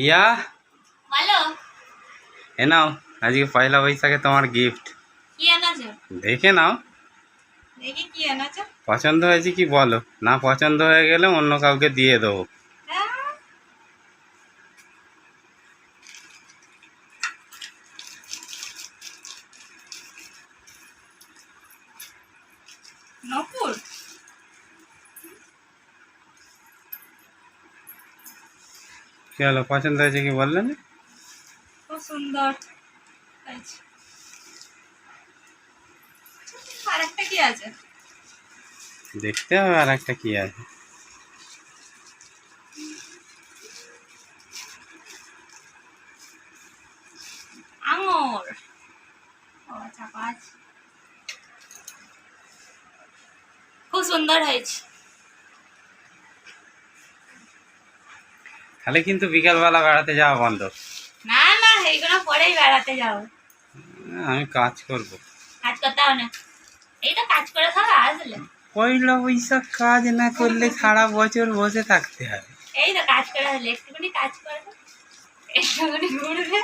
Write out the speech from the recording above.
ইয়া? বলো এ নাও আজকে পয়লা বৈশাখে তোমার গিফট কি আনাছো? দেখে নাও। দেখি কি আনাছো। পছন্দ হয়েছে কি বলো। না পছন্দ হয়ে গেলে অন্য কাউকে দিয়ে দেবো। হ্যাঁ। নকুল? কি হলো? পছন্দ হয়েছে কি বললে না খুব সুন্দর হয়েছে। আর একটা কি আছে? দেখতে হবে আর একটা কি আছে। আঙুর। খুব সুন্দর হয়েছে। তাহলে কিন্তু বিকালবেলা বেড়াতে যাওয়া বন্ধ। না না এইগুলো পরেই বেড়াতে যাও। আমি কাজ করব। কাজ করতে হবে না। এই তো কাজ করে সব আসলে। পয়লা বৈশাখ কাজ না করলে সারা বছর বসে থাকতে হবে এই তো কাজ করে আসলে একটুখানি কাজ করবে একটুখানি ঘুরবে